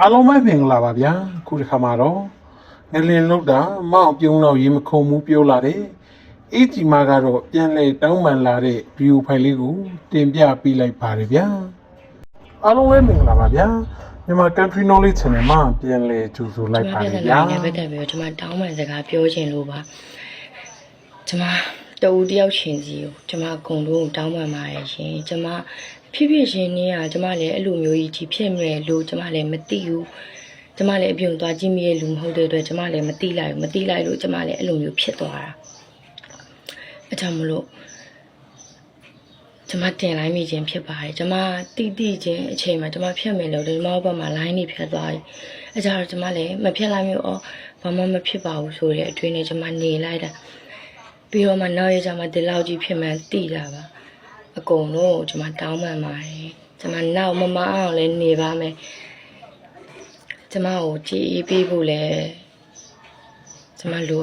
အားလုံးပဲမင်္ဂလာပါဗျာခုတစ်ခါမှာတော့ငလင်လောက်တာမောက်ပြုံးတော့ရေမခုံမှုပြောလာတယ်အေးကြီးမကတော့ပြန်လဲတောင်းပန်လာတဲ့ဗီဒီယိုဖိုင်လေးကိုတင်ပြပေးလိုက်ပါတယ်ဗျာအားလုံးပဲမင်္ဂလာပါဗျာမြန်မာ country knowledge channel မှာပြန်လဲကြိုဆိုလိုက်ပါတပြယ်ဿဗျာနာနဲ့ပတ်သက်ပြီးတော့ကျွန်မတောင်းပန်စကားပြောချင်လို့ပါကျွန်မ တဦးတယောက်ချင်းစီကိုကျွန်မအကုန်လုံးတောင်းပန်ပါတယ်ရှင်ကျွန်မဖြစ်ဖြစ်ရှင်နေရကျွန်မလည်းအဲ့လိုမျိုးကြီးကြီးဖြစ်မယ်လို့ကျွန်မလည်းမသိဘူးကျွန်မလည်းအပြုံသွားကြည့်မိရဲ့လူမဟုတ်တဲ့အတွက်ကျွန်မလည်းမသိလိုက်ဘူးမသိလိုက်လို့ကျွန်မလည်းအဲ့လိုမျိုးဖြစ်သွားတာအကြောင်းမလို့ကျွန်မတင်လိုက်မိခြင်းဖြစ်ပါတယ်ကျွန်မတိတိချင်းအချိန်မှာကျွန်မဖြတ်မယ်လို့ဒီမောဘက်မှာ line နေဖြတ်သွားပြီအဲကြတော့ကျွန်မလည်းမဖြတ်လိုက်မျိုးဩဘာမှမဖြစ်ပါဘူးဆိုတဲ့အတွေ့နဲ့ကျွန်မနေလိုက်တာ ပြီးတော့မှနောက်ရကြမှာဒီလောက်ကြီးဖြစ်မှန်းသိတာပါအကုန်လုံးကိုကျွန်မတောင်းပန်ပါတယ်ကျွန်မနောက်မမအောင်လည်းနေပါမယ်ကျွန်မကိုကြည်အေးပေးဖို့လည်းကျွန်မလိုအပ်